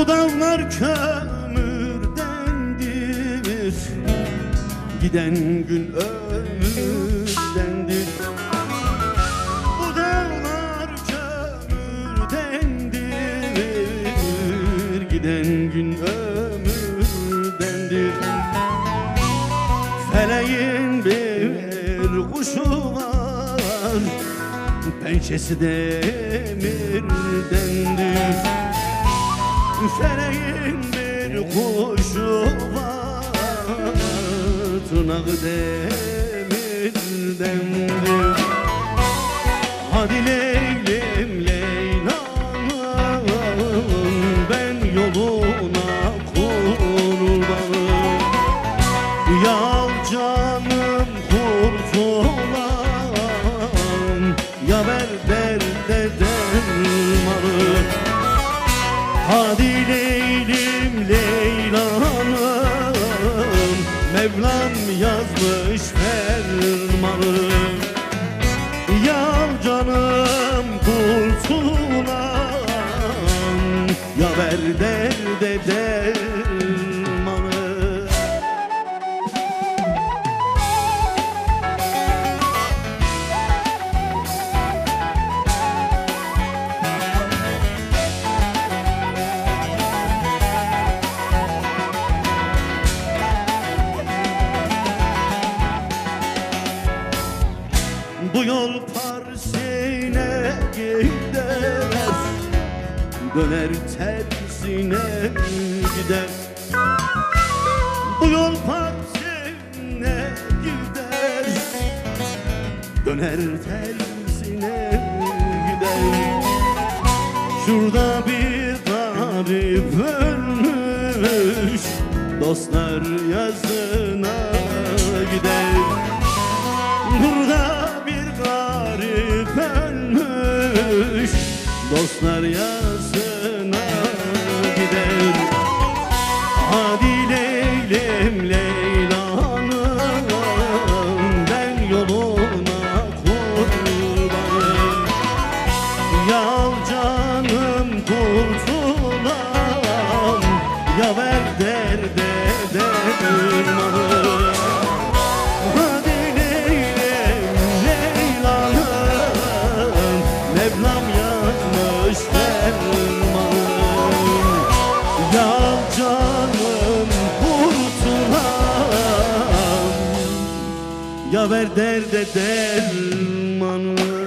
Bu dağlar kömürdendir Giden gün ömürdendir Bu dağlar kömürdendir Giden gün ömürdendir Feleğin bir kuşu var. Pençesi demirdendir Feleğin bir kuşu var. Tırnağı demirdendir Hadi Leylim Leyla'm Ben yoluna kurbanım Yar canım kurtulan Ya ver derde dermanı. Hadi Leylim Leyla'nım. Mevlam yazmış Bu yol Parsine gider Döner tersine gider. Bu yol Parsine gider. Döner tersine gider. Şurada bir garip ölmüş. Dostlar yazına gider. Burada ölmüş Dostlar yazına gider. Hadi Ya ver derde dermanı